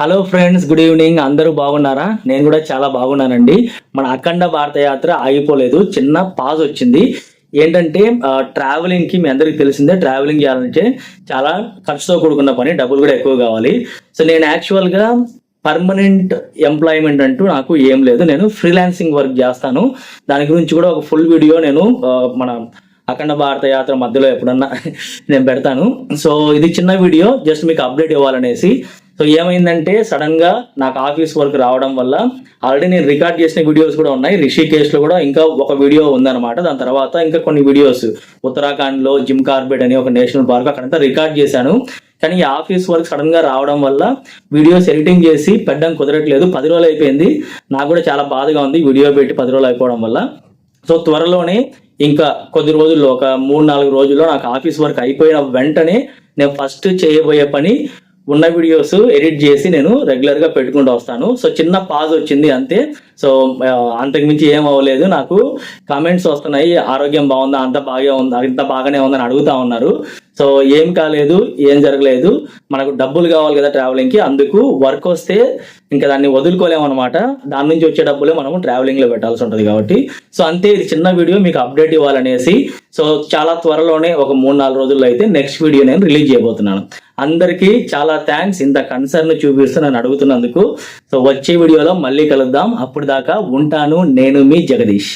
Hello friends good evening అందరూ బాగున్నారా? నేను కూడా చాలా బాగున్నానండి. మన అఖండ భారత యాత్ర ఆగిపోలేదు. చిన్న పాజ్ వచ్చింది. ఏంటంటే ట్రావెలింగ్కి మీ అందరికి తెలిసిందే ట్రావెలింగ్ చేయాలంటే చాలా ఖర్చుతో కూడుకున్న పని డబ్బులు కూడా ఎక్కువ కావాలి. సో నేను యాక్చువల్గా పర్మనెంట్ ఎంప్లాయ్మెంట్ అంటూ నాకు ఏం లేదు. నేను ఫ్రీలాన్సింగ్ వర్క్ చేస్తాను. దాని గురించి కూడా ఒక ఫుల్ వీడియో నేను మన అఖండ భారత యాత్ర మధ్యలో ఎప్పుడన్నా నేను పెడతాను. సో ఇది చిన్న వీడియో జస్ట్ మీకు అప్డేట్ ఇవ్వాలనేసి. సో ఏమైందంటే సడన్గా నాకు ఆఫీస్ వర్క్ రావడం వల్ల ఆల్రెడీ నేను రికార్డ్ చేసిన వీడియోస్ కూడా ఉన్నాయి. రిషికేష్లో కూడా ఇంకా ఒక వీడియో ఉందన్నమాట. దాని తర్వాత ఇంకా కొన్ని వీడియోస్ ఉత్తరాఖండ్లో జిమ్ కార్బెట్ అని ఒక నేషనల్ పార్క్ అక్కడంతా రికార్డ్ చేశాను. కానీ ఈ ఆఫీస్ వర్క్ సడన్గా రావడం వల్ల వీడియోస్ ఎడిటింగ్ చేసి పెట్టడం కుదరట్లేదు. పది రోజులు అయిపోయింది. నాకు కూడా చాలా బాధగా ఉంది వీడియో పెట్టి పది రోజులు అయిపోవడం వల్ల. సో త్వరలోనే ఇంకా కొద్ది రోజుల్లో ఒక మూడు నాలుగు రోజుల్లో నాకు ఆఫీస్ వర్క్ అయిపోయిన వెంటనే నేను ఫస్ట్ చేయబోయే పని ఉన్న వీడియోస్ ఎడిట్ చేసి నేను రెగ్యులర్గా పెట్టుకుంటూ వస్తాను. సో చిన్న పాజ్ వచ్చింది అంతే. సో అంతకుమించి ఏం అవ్వలేదు. నాకు కామెంట్స్ వస్తున్నాయి. ఆరోగ్యం బాగుందా? అంత బాగా ఉందా? అంత బాగానే ఉందని అడుగుతా ఉన్నారు. సో ఏం కాలేదు ఏం జరగలేదు. మనకు డబ్బులు కావాలి కదా ట్రావెలింగ్కి. అందుకు వర్క్ వస్తే ఇంకా దాన్ని వదులుకోలేము అనమాట దాని నుంచి వచ్చే డబ్బులే మనము ట్రావెలింగ్లో పెట్టాల్సి ఉంటుంది కాబట్టి. సో అంతే. ఇది చిన్న వీడియో. మీకు అప్డేట్ ఇవ్వాలనేసి. సో చాలా త్వరలోనే ఒక మూడు నాలుగు రోజుల్లో అయితే నెక్స్ట్ వీడియో నేను రిలీజ్ చేయబోతున్నాను. అందరికీ చాలా థ్యాంక్స్ ఇంత కన్సర్న్ చూపిస్తూ నన్ను అడుగుతున్నందుకు. సో వచ్చే వీడియోలో మళ్ళీ కలుద్దాం. అప్పుడు దాకా ఉంటాను నేను మీ జగదీష్.